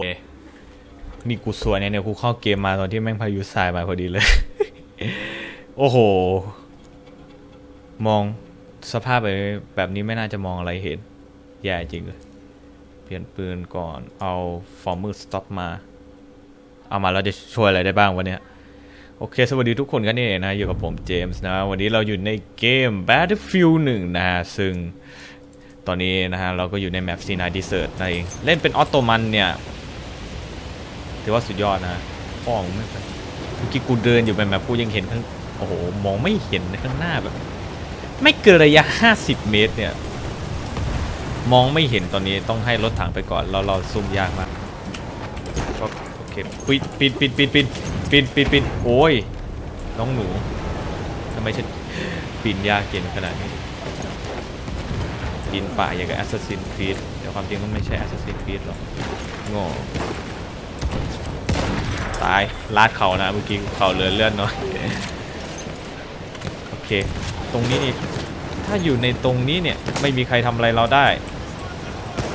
วยนี่กูสวยเนี่ยเนี่ยกูเข้าเกมมาตอนที่แม่งพายุทรายมาพอดีเลย โอ้โห มองสภาพแบบนี้ไม่น่าจะมองอะไรเห็น แย่จริงเลย เปลี่ยนปืนก่อน เอาฟอร์มืสต็อปมา เอามาแล้วจะช่วยอะไรได้บ้างวันนี้โอเค สวัสดีทุกคนกันนี่นะ อยู่กับผมเจมส์นะ วันนี้เราอยู่ในเกม Battlefield 1 นะฮะ ซึ่งตอนนี้นะฮะ เราก็อยู่ในแมปซีนาดีเซอร์ตนั่นเอง เล่นเป็นออโตมันเนี่ย ถือว่าสุดยอดนะป้องไม่ไปเมื่อกี้กูเดินอยู่ไปแมปกูยังเห็นข้างโอ้โหมองไม่เห็นข้างหน้าแบบ ไม่เกินระยะ 50 เมตรเนี่ย มองไม่เห็นตอนนี้ต้องให้รถถังไปก่อน เราเราซูมยากมากโอเคปิดปิดปิดปิดปิดปิดปิดปิดโอ้ยน้องหนูทำไมฉันปีนยากเกินขนาดนี้ปีนป่าอย่างกับ Assassin's Creed แต่ความจริงมันไม่ใช่ Assassin's Creed หรอกโง่ ตายลาดเขานะเมื่อกี้เขาเลือนเลื่อนหน่อยโอเค ตรงนี้นี่ถ้าอยู่ในตรงนี้เนี่ยไม่มีใครทำอะไรเราได้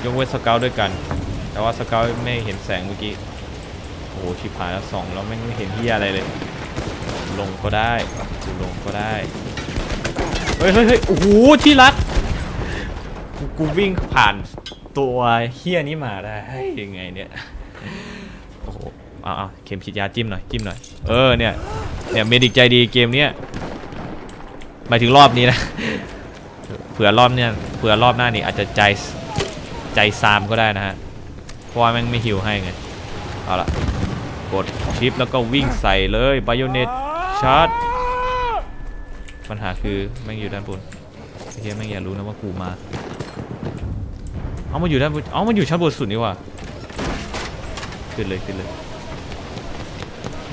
ยกเว้นสเกลด้วยกัน แต่ว่าสเกลไม่เห็นแสงเมื่อกี้โอ้โหชิบหายแล้วสองแล้วไม่เห็นที่อะไรเลย ลงก็ได้ลงก็ได้เฮ้ยเฮ้ยโอ้โหที่รักกูวิ่งผ่านตัวเฮี้ยนี้มาได้ยังไงเนี่ย เอาเอาเข็มฉีดยาจิ้มหน่อยจิ้มหน่อยเออเนี่ยเนี่ยเมดิกใจดีเกมเนี้ยหมายถึงรอบนี้นะเผื่อรอบเนี่ยเผื่อรอบหน้านี่อาจจะใจใจซามก็ได้นะฮะเพราะว่าแม่งไม่ฮิวให้ไงเอาละกดชิปแล้วก็วิ่งใส่เลยไบโอเน็ตชาร์จปัญหาคือแม่งอยู่ด้านบนไอ้เฮียแม่งอย่ารู้นะว่ากูมาเอามาอยู่ด้านบนเอามันอยู่ชั้นบนสุดนี่ว่าขึ้นเลยขึ้นเลย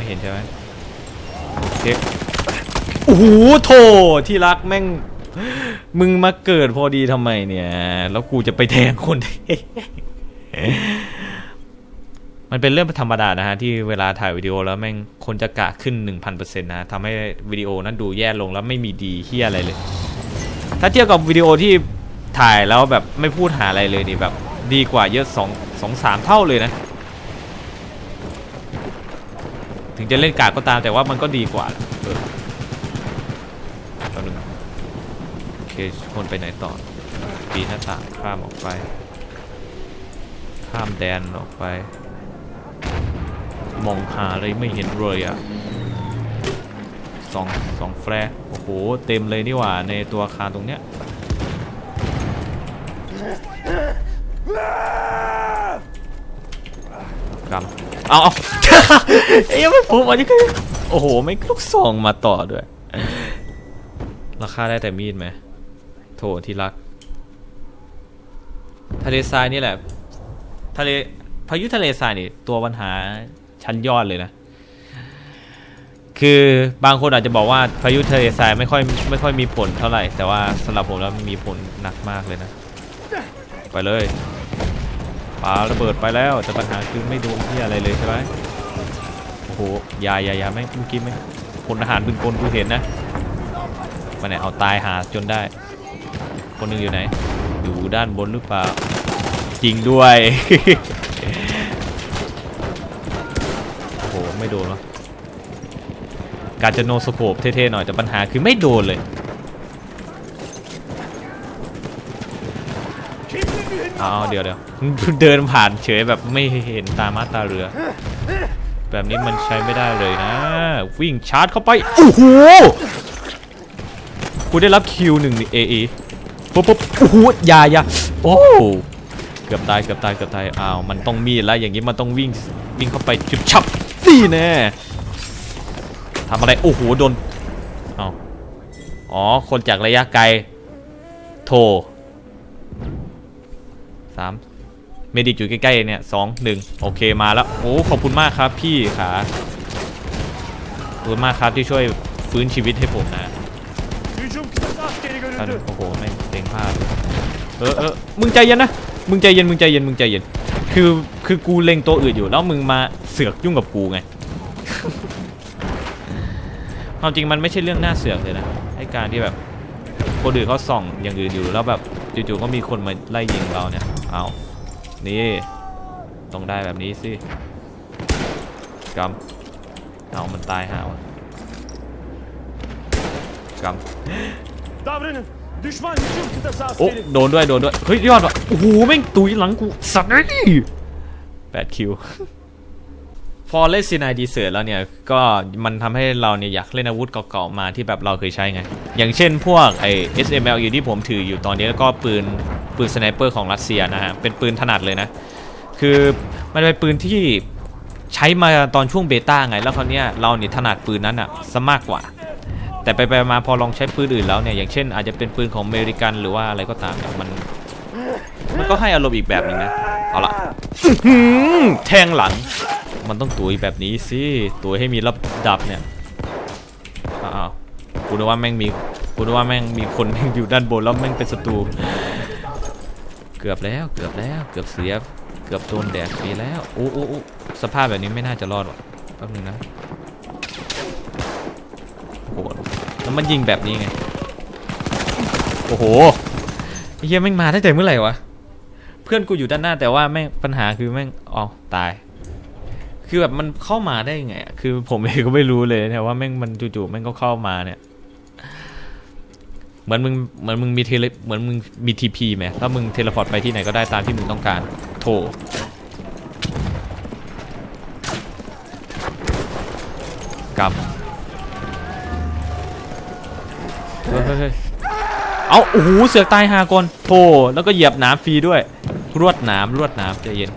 ไม่เห็นใช่ไหมโอเคโอ้โหโถที่รักแม่ง มึงมาเกิดพอดีทำไมเนี่ย แล้วกูจะไปแทงคนมันเป็นเรื่องธรรมดานะฮะ ที่เวลาถ่ายวิดีโอแล้วแม่งคนจะกะขึ้น 1000%นะทำให้วิดีโอนั้นดูแย่ลงแล้วไม่มีดีเฮียอะไรเลย ถ้าเทียบกับวิดีโอที่ถ่ายแล้วแบบไม่พูดหาอะไรเลยนี่แบบ ดีกว่าเยอะ2 2 3 เท่าเลยนะ ถึงจะเล่นกากก็ตามแต่ว่ามันก็ดีกว่าเออแป๊บนึงโอเคคนไปไหนต่อ ปีหน้าต่างข้ามออกไป ข้ามแดนออกไป มองหาอะไรไม่เห็นเลยอะสองสองแฟร์โอ้โห เต็มเลยนี่หว่า ในตัวอาคารตรงเนี้ยกำเอาเอา เอ้ยไม่ผมอันนี้ก็โอ้โห ไม่ลูกซองมาต่อด้วย ราคาได้แต่มีดไหม โถที่รัก ทะเลทรายนี่แหละ ทะเลพายุทะเลทรายนี่ ตัวปัญหาชั้นยอดเลยนะ คือบางคนอาจจะบอกว่าพายุทะเลทรายไม่ค่อยไม่ค่อยมีผลเท่าไหร่ แต่ว่าสำหรับผมแล้วมีผลหนักมากเลยนะ ไปเลยปาระเบิดไปแล้วแต่ปัญหาคือไม่โดนที่อะไรเลยใช่ไหม โหยายายาไม่เมื่อกี้ไม่พลทหารปืนกลกูเห็นนะมาไหนเอาตายหาจนได้ คนหนึงอยู่ไหน อยู่ด้านบนหรือเปล่า จริงด้วย โอ้โห ไม่โดนวะการจะโนสโคปเท่ๆหน่อยแต่ปัญหาคือไม่โดนเลยอาเอาเดี๋ยวเดี๋ยวเดินผ่านเฉยแบบไม่เห็นตามาตาเรือ แบบนี้มันใช้ไม่ได้เลยนะ วิ่งชาร์จเข้าไป โอ้โหกูได้รับคิวหนึ่งนี่เอเอปุ๊บปุ๊บโอ้โหยายาโอ้เกือบตายเกือบตายเกือบตายอ้าวมันต้องมีดแล้วอย่างนี้มันต้องวิ่งวิ่งเข้าไปจุบชับนี่แน่ทำอะไรโอ้โหโดนเอาอ๋อคนจากระยะไกลโทรสาม เมดิกอยู่ใกล้ๆเนี่ยสองหนึ่งโอเคมาแล้ว โอ้ขอบคุณมากครับพี่ขาขอบคุณมากครับที่ช่วยฟื้นชีวิตให้ผมนะ Hücum kıtası askeri ท่าน görüldü. โอ้โหแม่งเต็งพลาดเออเออมึงใจเย็นนะ มึงใจเย็นมึงใจเย็นมึงใจเย็น คือคือกูเล็งตัวอื่นอยู่แล้วมึงมาเสือกยุ่งกับกูไงความจริงมันไม่ใช่เรื่องน่าเสือกเลยนะไอ้การที่แบบคนอื่นเขาส่องอย่างอื่นอยู่แล้วแบบจู่ๆก็มีคนมาไล่ยิงเราเนี่ยเอา นี่ต้องได้แบบนี้สิกำเอามันตายหาวะกำ Davranın. Düşman hücum kıtası โอ้ askeri. โดนด้วยโดนด้วยเฮ้ยยอดว่ะโอ้โหแม่งตุยหลังกูสัตว์เลยแปดคิว พอเล่นซีนายดีเซอร์แล้วเนี่ย ก็มันทำให้เราเนี่ยอยากเล่นอาวุธเก่าๆมาที่แบบเราเคยใช้ไง อย่างเช่นพวกไอ SML อยู่ที่ผมถืออยู่ตอนนี้แล้วก็ปืนปืนสไนเปอร์ของรัสเซียนะฮะ เป็นปืนถนัดเลยนะ คือมันเป็นปืนที่ใช้มาตอนช่วงเบต้าไง แล้วคราวเนี้ยเราเนี่ยถนัดปืนนั้นอะซะมากกว่า แต่ไปไปมาพอลองใช้ปืนอื่นแล้วเนี่ย อย่างเช่น อาจจะเป็นปืนของอเมริกันหรือว่าอะไรก็ตามมัน มันก็ให้อารมณ์อีกแบบหนึ่งนะ เอาละแทงหลัง มันต้องตุยแบบนี้สิตุยให้มีระดับเนี่ยอ้าวกูนึกว่าแม่งมีกูนึกว่าแม่งมีคนแม่งอยู่ด้านบนแล้วแม่งเป็นศัตรูเกือบแล้วเกือบแล้วเกือบเสียเกือบโดนแดดฟรีแล้วโอ้โอ้โอ้สภาพแบบนี้ไม่น่าจะรอดหรอกแป๊บนึงนะโอ้โหแล้วมันยิงแบบนี้ไงโอ้โหไอ้เฮียแม่งมาตั้งแต่เมื่อไหร่วะเพื่อนกูอยู่ด้านหน้าแต่ว่าแม่งปัญหาคือแม่งอ๋อตาย คือแบบมันเข้ามาได้ยังไงอะคือผมเองก็ไม่รู้เลยนี่ว่าแม่งมันจู่ๆแม่งก็เข้ามาเนี่ย เหมือนมึงเหมือนมึงมีเทเลเหมือนมึงมีทีพีไหมแล้วมึงเทเลพอร์ตไปที่ไหนก็ได้ตามที่มึงต้องการ โถกลับเฮ้ยเฮ้ยเฮ้ยเอาโอ้โหเสือกตายหาก่อนโธ่แล้วก็เหยียบน้ำฟรีด้วย รวดน้ำรวดน้ำใจเย็น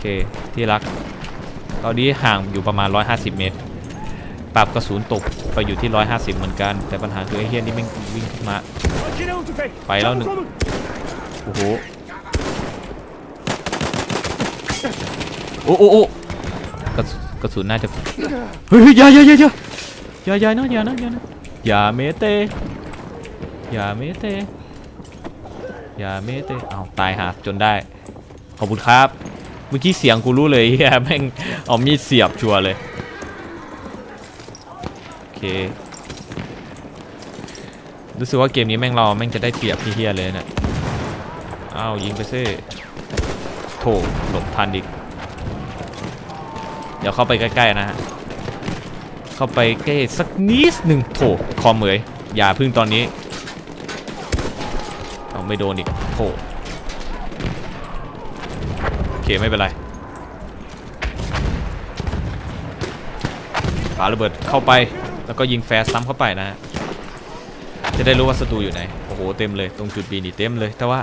เค ที่รัก ตอนนี้ห่างอยู่ประมาณ 150 เมตร ปรับกระสุนตกไปอยู่ที่ 150 เหมือนกัน แต่ปัญหาคือไอ้เฮียนี่แม่งวิ่งขึ้นมา Makinalı tüfek. Bay lan. Çabuk olun. โอ้โห โอ้โอ้โอ้กระกระสุนน่าจะเฮ้ยเฮ้ยอย่าอย่าอย่าอย่าอย่าอย่านะอย่านะอย่านะอย่าเมเตอย่าเมเตอย่าเมเตเอาตายหาจนได้ ขอบคุณครับ เมื่อกี้เสียงกูรู้เลยเฮียแม่งเอามีดเสียบชัวร์เลย โอเค รู้สึกว่าเกมนี้แม่งเราแม่งจะได้เปรียบพี่เฮียเลยเนะอ้าวยิงไปซิโถหลบทันอีกเดี๋ยวเข้าไปใกล้ๆนะฮะ เข้าไปใกล้สักนิดหนึ่งโถคอมเหมยอย่าพึ่งตอนนี้ เอาไม่โดนอีกโถ เคไม่เป็นไรปาระเบิดเข้าไปแล้วก็ยิงแฟร์ซ้ำเข้าไปนะฮะจะได้รู้ว่าศัตรูอยู่ไหน โอ้โหเต็มเลยตรงจุดบีนี่เต็มเลย แต่ว่า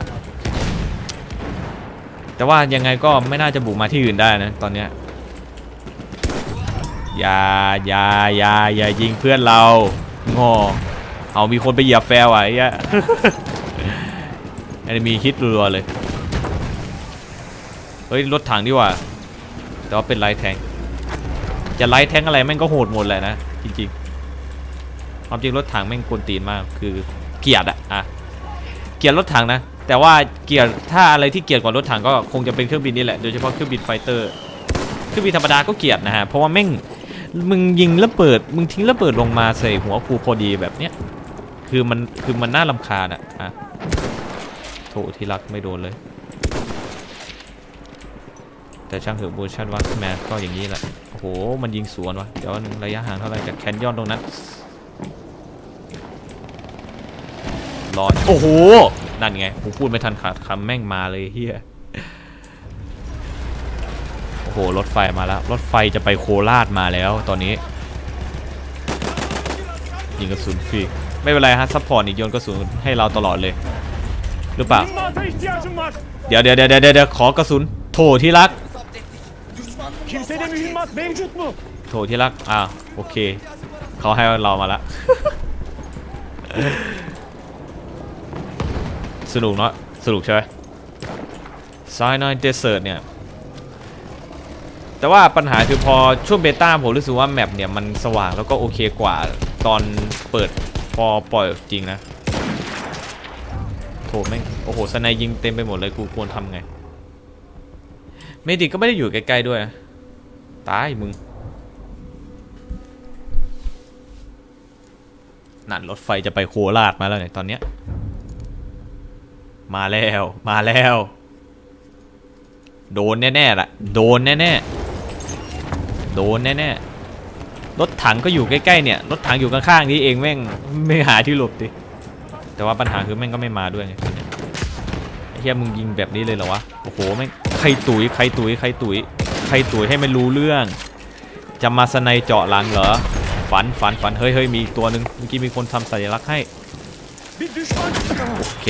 แต่ว่ายังไงก็ไม่น่าจะบุกมาที่อื่นได้นะ ตอนเนี้ยอย่าอย่าอย่าอย่ายิงเพื่อนเรางอเอามีคนไปเหยียบแฟร์ไว้อะอันนี้มีฮิตรัวๆเลย เฮ้ยรถถังดีกว่า แต่ว่าเป็นไลท์แทงจะไลท์แทงอะไรแม่งก็โหดหมดเลยนะ จริงๆความจริงรถถังแม่งกวนตีนมากคือเกียร์อะอะเกียร์รถถังนะ แต่ว่าเกียร์ถ้าอะไรที่เกียร์กว่ารถถังก็คงจะเป็นเครื่องบินนี่แหละโดยเฉพาะเครื่องบินไฟเตอร์เครื่องบินธรรมดาก็เกียร์นะฮะเพราะว่าแม่งมึงยิงระเบิดมึงทิ้งระเบิดลงมาใส่หัวกูพอดีแบบเนี้ยคือมันคือมันน่ารำคาญอะอะโถที่รักไม่โดนเลย แต่ช่างเถอะโบชั่นวัสแมนก็อย่างนี้แหละ โอ้โห มันยิงสวนวะ เดี๋ยวนึงระยะห่างเท่าไหร่จากแคนยอนตรงนั้นรอโอ้โห นั่นไง ผมพูดไม่ทันขาดคำแม่งมาเลยเฮียโอ้โห รถไฟมาแล้ว รถไฟจะไปโคราชมาแล้วตอนนี้ ยิงกระสุนฟรี ไม่เป็นไรฮะ ซัพพอร์ตอีกโยนกระสุนให้เราตลอดเลย หรือเปล่า Mühimmata ihtiyacım var. เดี๋ยวเดี๋ยวเดี๋ยวเดี๋ยวเดี๋ยวขอกระสุน โถที่รัก Kimsede mühimmat mevcut mu? โถที่รัก อ่าโอเค เขาให้เรามาละ สนุกเนาะสนุกใช่ไหมซายนอยเดสเซิร์ตเนี่ย แต่ว่าปัญหาคือพอช่วงเบต้าผมรู้สึกว่าแมปเนี่ย มันสว่างแล้วก็โอเคกว่าตอนเปิดพอปล่อยจริงนะ โถแม่ง โอ้โหสไนยิงเต็มไปหมดเลยกูควรทำไง เมดิกก็ไม่ได้อยู่ใกล้ๆด้วยนะ ตายมึง นั่นรถไฟจะไปโคราชมาแล้วเนี่ยตอนเนี้ย มาแล้ว มาแล้ว โดนแน่ๆละโดนแน่ๆ โดนแน่ๆ รถถังก็อยู่ใกล้ๆเนี่ย รถถังอยู่ข้างๆนี้เองแม่งไม่หาที่หลบดิ แต่ว่าปัญหาคือแม่งก็ไม่มาด้วยไงไอ้เฮียมึงยิงแบบนี้เลยเหรอวะ โอ้โหแม่งใครตุ๋ยใครตุ๋ยใครตุ๋ย ใครตุ๋ยให้มันรู้เรื่อง จะมาสไนเจาะหลังเหรอ ฝันฝันฝันเฮ้ยเฮ้ยมีอีกตัวหนึ่งเมื่อกี้มีคนทำสัญลักษณ์ให้ โอเค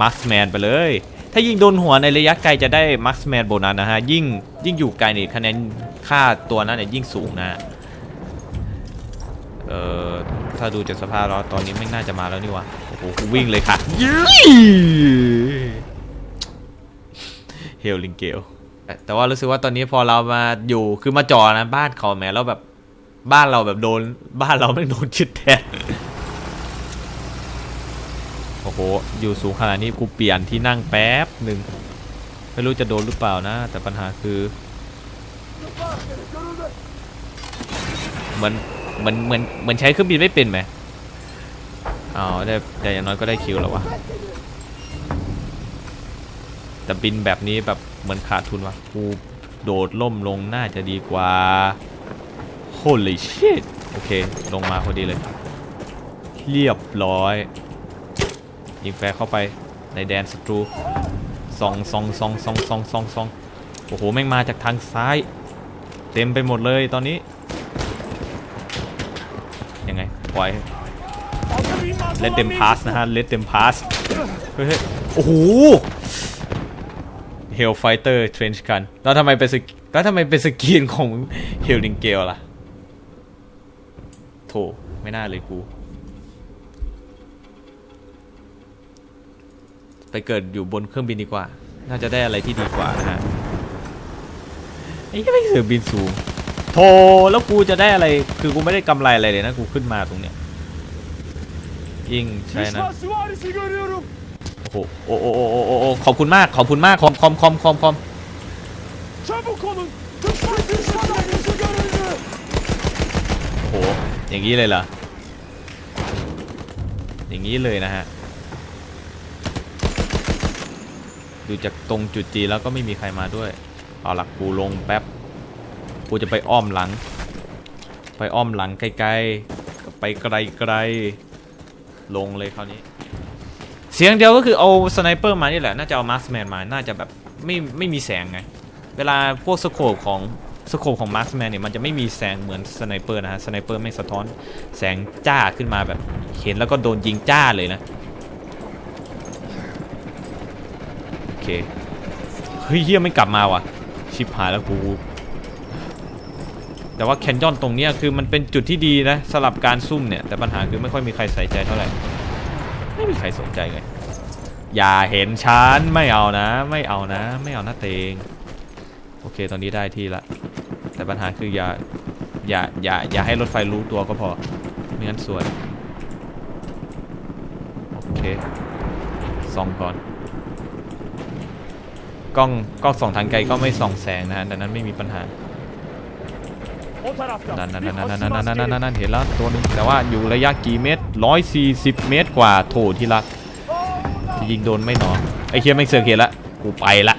มาร์คแมนไปเลย ถ้ายิงโดนหัวในระยะไกลจะได้มาร์คแมนโบนัสนะฮะ ยิ่งยิ่งอยู่ไกลนี่คะแนนค่าตัวนั้นเนี่ยยิ่งสูงนะ เอ่อ ถ้าดูจากสภาพแล้วตอนนี้ไม่น่าจะมาแล้วนี่วะโอ้โหวิ่งเลยค่ะเฮลลิงเกล แต่ว่ารู้สึกว่าตอนนี้พอเรามาอยู่คือมาจอนะบ้านเขาแหมแล้วแบบบ้านเราแบบโดน บ้านเราไม่โดนชิดแทนโอ้โห อยู่สูงขนาดนี้กูเปลี่ยนที่นั่งแป๊บหนึ่งไม่รู้จะโดนหรือเปล่านะ แต่ปัญหาคือ เหมือนเหมือนเหมือนเหมือนใช้เครื่องบินไม่เป็นไหมอ๋อได้แต่อย่างน้อยก็ได้คิวแล้ววะ แต่บินแบบนี้แบบเหมือนขาดทุนวะกูโดดล่มลงน่าจะดีกว่า holy shit โอเค ลงมาพอดีเลย เรียบร้อย ยิงแฟร์เข้าไปในแดนศัตรูซองซองซองซองซองซองซองโอ้โห แม่งมาจากทางซ้าย เต็มไปหมดเลยตอนนี้ ยังไงปล่อย Hazır inmaz. let them olan pass นะฮะ let them pass เฮ้ยเฮ้ยโอ้โห Hellfighter Trench Gun แล้วทำไมเป็นสกแล้วทำไมเป็นสกรีนของ Helling Gale ล่ะโถไม่น่าเลยกู ไปเกิดอยู่บนเครื่องบินดีกว่า น่าจะได้อะไรที่ดีกว่านะฮะไอ้ยังไม่เคยบินสูงโธ่แล้วกูจะได้อะไร คือกูไม่ได้กำไรอะไรเลยนะ กูขึ้นมาตรงเนี้ยยิ่งใช่นะ โอ้โหโอ้โอ้โอ้โอ้โอ้ขอบคุณมาก ขอบคุณมาก คอมคอมคอมคอมคอมโอ้โห อย่างนี้เลยเหรอ อย่างนี้เลยนะฮะ ดูจากตรงจุดจีแล้วก็ไม่มีใครมาด้วย เอาหลักกูลงแป๊บกูจะไปอ้อมหลัง ไปอ้อมหลังไกลๆ ไปไกลๆ ลงเลยคราวนี้ สียงเดียวก็คือเอาสไนเปอร์มานี่แหละ น่าจะเอามาร์คแมนมา น่าจะแบบไม่ไม่มีแสงไง เวลาพวกสโคปของสโคปของมาร์คแมนเนี่ยมันจะไม่มีแสงเหมือนสไนเปอร์นะฮะ สไนเปอร์ไม่สะท้อนแสงจ้าขึ้นมาแบบ เห็นแล้วก็โดนยิงจ้าเลยนะ โอเค เฮ้ยเฮียไม่กลับมาว่ะ ชิบหายแล้วกู แต่ว่าแคนยอนตรงเนี้ยคือมันเป็นจุดที่ดีนะสำหรับการซุ่มเนี่ย แต่ปัญหาคือไม่ค่อยมีใครใส่ใจเท่าไหร่ไม่มีใครสนใจไง อย่าเห็นฉันไม่เอานะ ไม่เอานะ ไม่เอานะเตงโอเคตอนนี้ได้ที่ละ แต่ปัญหาคืออย่าอย่าอย่าอย่าให้รถไฟรู้ตัวก็พอ ไม่งั้นสวยโอเคส่องก่อน กล้องกล้องส่องทางไกลก็ไม่ส่องแสงนะฮะดังนั้นไม่มีปัญหานั่นนั่นนั่นนั่นนั่นนั่นนั่นเห็นแล้วตัวนึงแต่ว่าอยู่ระยะกี่เมตรร้อยสี่สิบเมตรกว่าโถที่รัก ยิงโดนไม่หนอไอ้เคียไม่เสือกเห็นละกูไปละ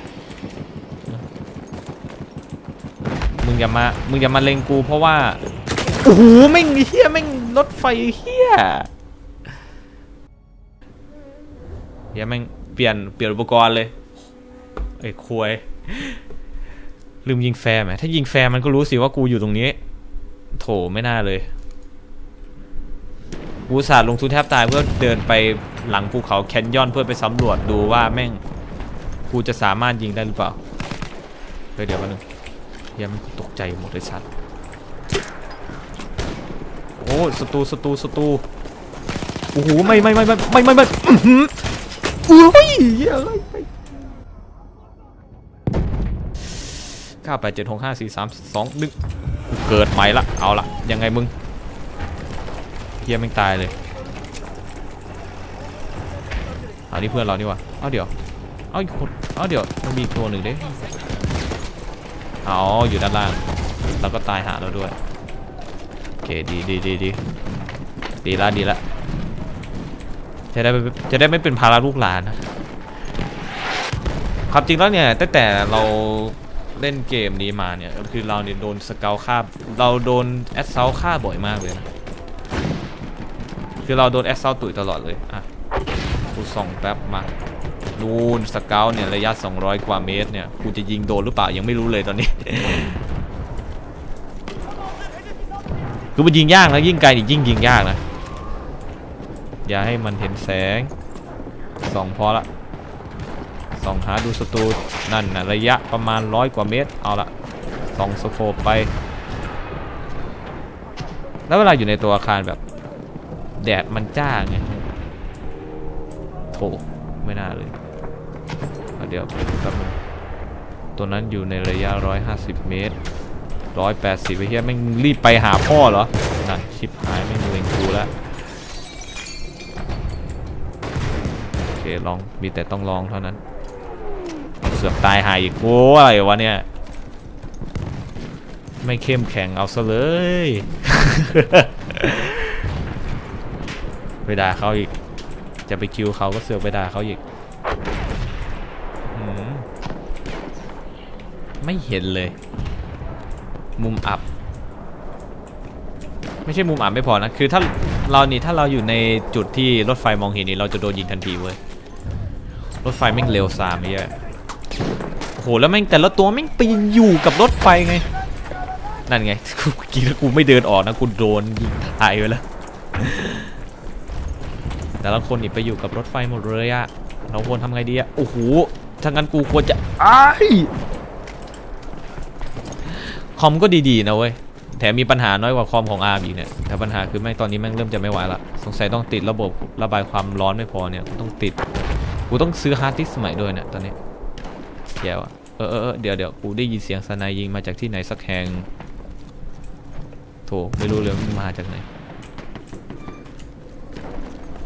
มึงอย่ามามึงอย่ามาเล็งกูเพราะว่าโอ้โหแม่งเฮียแม่งรถไฟเฮียเฮียแม่งเปลี่ยนเปลี่ยนอุปกรณ์เลยไอ้ควยลืมยิงแฟร์ไหมถ้ายิงแฟร์มันก็รู้สิว่ากูอยู่ตรงนี้ โถไม่น่าเลยกูสาห์ลงทุนแทบตายเพื่อเดินไป หลังภูเขาแคนยอนเพื่อไปสำรวจดูว่าแม่งกูจะสามารถยิงได้หรือเปล่าเฮ้ยเดี๋ยวแป๊บนึงเฮียมันตกใจหมดเลยสัตว์โอ้ศัตรูศัตรูศัตรูโอ้โหไม่ไม่ไม่ไม่ไม่ไม่ไม่อื้อหืออุ้ยเหี้ยอะไรไปเก้าแปดเจ็ดหกห้าสี่สามสองหนึ่งเกิดใหม่ละเอาละยังไงมึงเฮียม่งตายเลยเอานี่เพื่อนเรานี่วะเอาเดี๋ยวเอาอีกคนเอาเดี๋ยวมันมีตัวหนึ่งเด้อาอยู่ด้านล่างแล้วก็ตายหาเราด้วยโอเคดีดีดีดีดีละดีละจะได้ไม่จะได้ไม่เป็นภาระลูกหลานนะความจริงแล้วเนี่ยตั้งแต่เราเล่นเกมนี้มาเนี่ยก็คือเราเนี่ยโดนสเกลฆ่าเราโดนแอสเซลฆ่าบ่อยมากเลยนะคือเราโดนแอสเซลตุ๋ยตลอดเลยอะ กูส่องแป๊บมานูนสเกลเนี่ยระยะ 200 กว่าเมตรเนี่ยกูจะยิงโดนหรือเปล่ายังไม่รู้เลยตอนนี้ คือมันยิงยากนะยิ่งไกลนี่ยิ่งยิงยากนะ อย่าให้มันเห็นแสงสองพอละส่องหาดูศัตรูนั่นนะระยะประมาณร้อยกว่าเมตร เอาละส่องสโคปไป แล้วเวลาอยู่ในตัวอาคารแบบ แดดมันจ้าไง โถไม่น่าเลยเเดี๋ยวแป๊บนึงตัวนั้นอยู่ในระยะ 150 เมตร 180ไปเฮียแม่งรีบไปหาพ่อเหรอนั่นชิบหายแม่งเวงกูแล้วโอเคลองมีแต่ต้องลองเท่านั้น เสือกตายหายอีกโอ้อะไรวะเนี่ย ไม่เข้มแข็งเอาซะเลยไปด่าเขาอีก จะไปคิวเขาก็เสือกไปด่าเขาอีกหืมไม่เห็นเลย มุมอับ ไม่ใช่มุมอับไม่พอนะ คือถ้าเรานี่ถ้าเราอยู่ในจุดที่รถไฟมองเห็นนี่เราจะโดนยิงทันทีเว้ย รถไฟแม่งเร็วสามไอ้เหี้ยโอ้โหแล้วแม่งแต่ละตัวแม่งไปอยู่กับรถไฟไง นั่นไงกูเมื่อกี้ถ้ากูไม่เดินออกนะกูโดนยิงตายไปแล้ว แต่ละคนนี่ไปอยู่กับรถไฟหมดเลยอะเราควรทำไงดีอะโอ้โหถ้างั้นกูควรจะอ้ายคอมก็ดีๆนะเว้ย แถมมีปัญหาน้อยกว่าคอมของอาร์มอีกเนี่ย แต่ปัญหาคือแม่งตอนนี้แม่งเริ่มจะไม่ไหวละ สงสัยต้องติดระบบระบายความร้อนไม่พอเนี่ย กูต้องติด กูต้องซื้อฮาร์ดดิสก์ใหม่ด้วยเนี่ยตอนนี้แย่ว่ะเออเออเออเดี๋ยวเดี๋ยวกูได้ยินเสียงสนายยิงมาจากที่ไหนสักแห่งโถไม่รู้เลยว่ามันมาจากไหน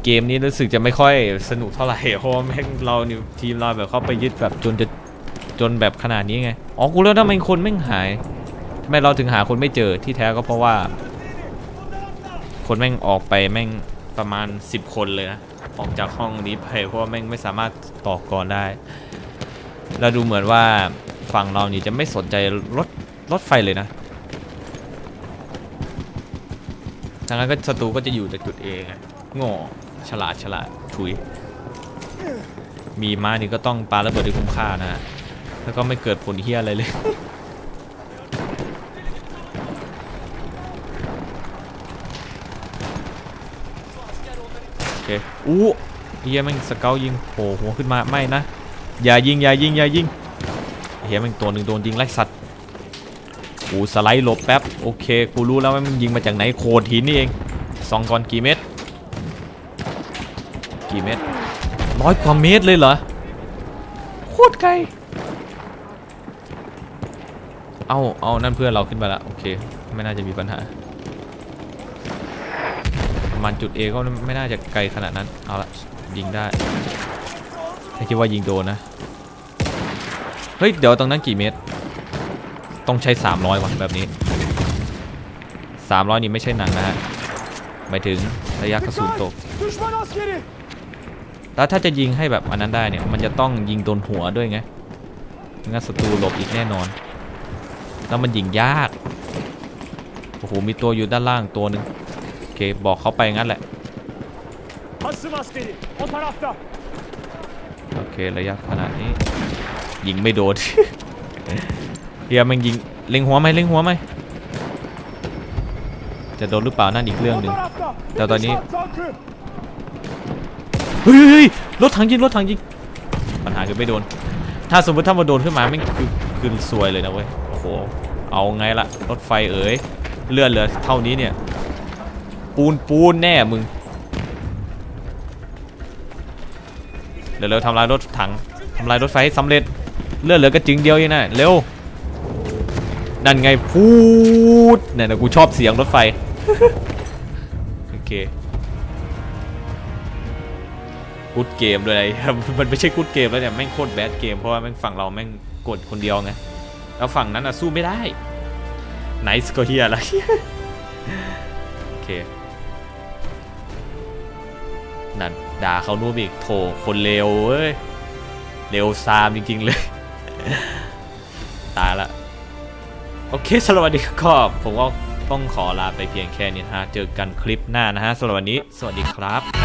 เกมนี้รู้สึกจะไม่ค่อยสนุกเท่าไหร่เพราะว่าแม่งเรานี่ทีมเราแบบเข้าไปยึดแบบจนจะจนแบบขนาดนี้ไง อ๋อ กูแล้วทำไมคนแม่งหายทำไมเราถึงหาคนไม่เจอที่แท้ก็เพราะว่า คนแม่งออกไปแม่งประมาณ 10 คนเลยนะ ออกจากห้องนี้ไปเพราะว่าแม่งไม่สามารถต่อกรได้ เราดูเหมือนว่าฝั่งเรานี่จะไม่สนใจรถรถไฟเลยนะทางนั้นก็ศัตรูก็จะอยู่แต่จุดเองโง่ ฉลาดฉลาดถุย มีม้านี่ก็ต้องปาระเบิดที่คุ้มค่านะ แล้วก็ไม่เกิดผลเฮี้ยอะไรเลยโอเคอู้เฮียแม่งสเกลยิงโผล่หัวขึ้นมาไม่นะ อย่ายิงอย่ายิงอย่ายิงเฮียแม่งตัวหนึ่งโดนยิงไล่สัตว์กูสไลด์หลบแป๊บ โอเค กูรู้แล้วว่ามันยิงมาจากไหนโคดหินนี่เองสองก่อนกี่เม็ด กี่เม็ดร้อยกว่าเมตรเลยเหรอโคตรไกลเอาเอานั่นเพื่อนเราขึ้นไปละโอเค ไม่น่าจะมีปัญหาประมาณจุด A ก็ไม่น่าจะไกลขนาดนั้น เอาละยิงได้ถ้าคิดว่ายิงโดนนะ เฮ้ย เดี๋ยวตรงนั้นกี่เมตร ต้องใช้ 300ว่ะแบบนี้ 300 นี่ไม่ใช่หนังนะฮะหมายถึงระยะกระสุนตก Düşman askeri! แล้วถ้าจะยิงให้แบบอันนั้นได้เนี่ย มันจะต้องยิงโดนหัวด้วยไงงั้นศัตรูหลบอีกแน่นอน แล้วมันยิงยาก โอ้โห มีตัวอยู่ด้านล่างตัวหนึ่งโอเค บอกเขาไปงั้นแหละ โอเค ระยะขนาดนี้ ยิงไม่โดน เฮียมันยิง เล็งหัวไหมเล็งหัวไหม จะโดนหรือเปล่านั่นอีกเรื่องหนึ่ง tarafta! Ya da Düşman niye- tankı! เฮ้ยรถถังยิงรถถังยิงปัญหาคือไม่โดน ถ้าสมมติถ้ามาโดนขึ้นมาไม่คือคือซวยเลยนะเว้ยโอ้โหเอาไงล่ะรถไฟเอ๋ยเลือดเหลือเท่านี้เนี่ย ปูนปูนแน่มึงเร็วๆทำลายรถถังทำลายรถไฟให้สำเร็จเลือดเหลือกระจึงเดียวเองนะเร็วนั่นไงพูดเนี่ยนะกูชอบเสียงรถไฟโอเค กูดเกมด้วยไอ้มันไม่ใช่กูดเกมแล้วเนี่ยแม่งโคตรแบดเกมเพราะว่าแม่งฝั่งเราแม่งกดคนเดียวไงแล้วฝั่งนั้นอะสู้ไม่ได้ไนส์ก็เฮียอะโอเคนั่นด่าเขานู่นอีกโถคนเลวเว้ยเร็วซามจริง ๆ เลย ตายละโอเคสวันนี้ก็ผมก็ต้องขอลาไปเพียงแค่นี้นะฮะ เจอกันคลิปหน้านะฮะสำหรับวันนี้ สวัสดีครับ